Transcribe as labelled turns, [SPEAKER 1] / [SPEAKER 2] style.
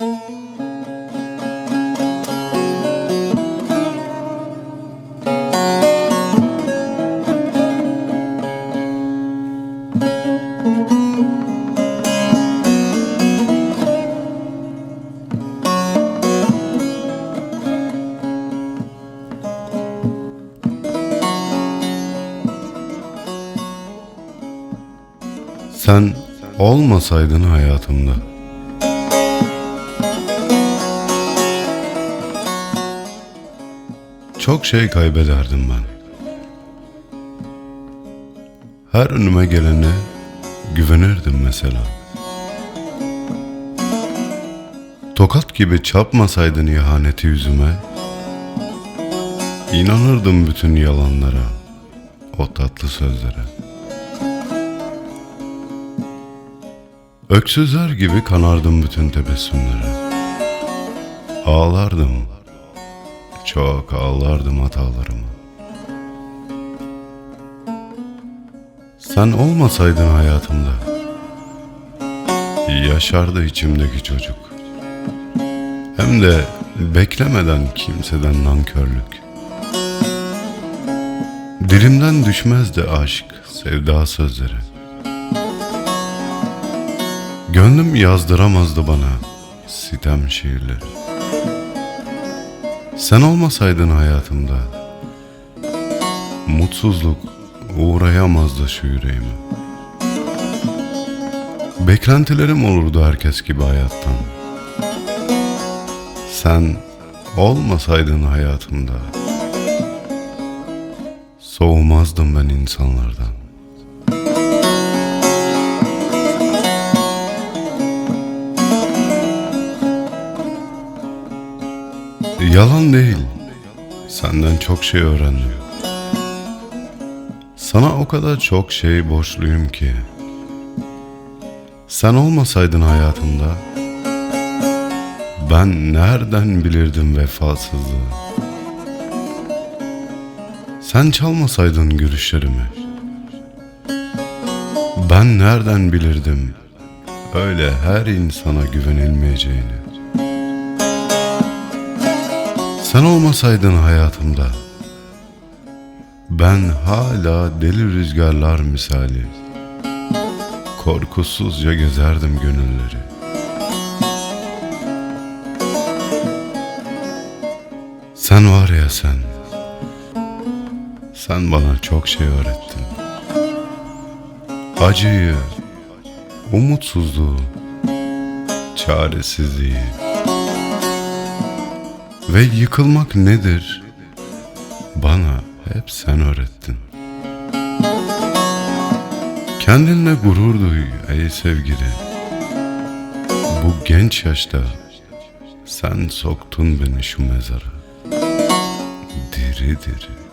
[SPEAKER 1] Sen olmasaydın hayatımda Çok şey kaybederdim ben Her önüme gelene güvenirdim mesela Tokat gibi çarpmasaydın ihaneti yüzüme İnanırdım bütün yalanlara O tatlı sözlere Öksüzler gibi kanardım bütün tebessümlere. Ağlardım. Çok ağlardım hatalarımı. Sen olmasaydın hayatımda. Yaşardı içimdeki çocuk. Hem de beklemeden kimseden nankörlük. Dilimden düşmezdi aşk, sevda sözleri. Gönlüm yazdıramazdı bana sitem şiirleri. Sen olmasaydın hayatımda mutsuzluk uğrayamazdı şu yüreğime. Beklentilerim olurdu herkes gibi hayattan. Sen olmasaydın hayatımda soğumazdım ben insanlardan. Yalan değil. Senden çok şey öğrendim. Sana o kadar çok şey borçluyum ki. Sen olmasaydın hayatımda ben nereden bilirdim vefasızlığı? Sen çalmasaydın gülüşlerimi ben nereden bilirdim öyle her insana güvenilmeyeceğini? Sen olmasaydın hayatımda. Ben hala deli rüzgarlar misali. Korkusuzca gezerdim gönülleri. Sen var ya sen. Sen bana çok şey öğrettin. Acıyı Umutsuzluğu Çaresizliği ve yıkılmak nedir? Bana hep sen öğrettin. Kendinle gurur duy ey sevgili. Bu genç yaşta sen soktun beni şu mezara. Diri diri.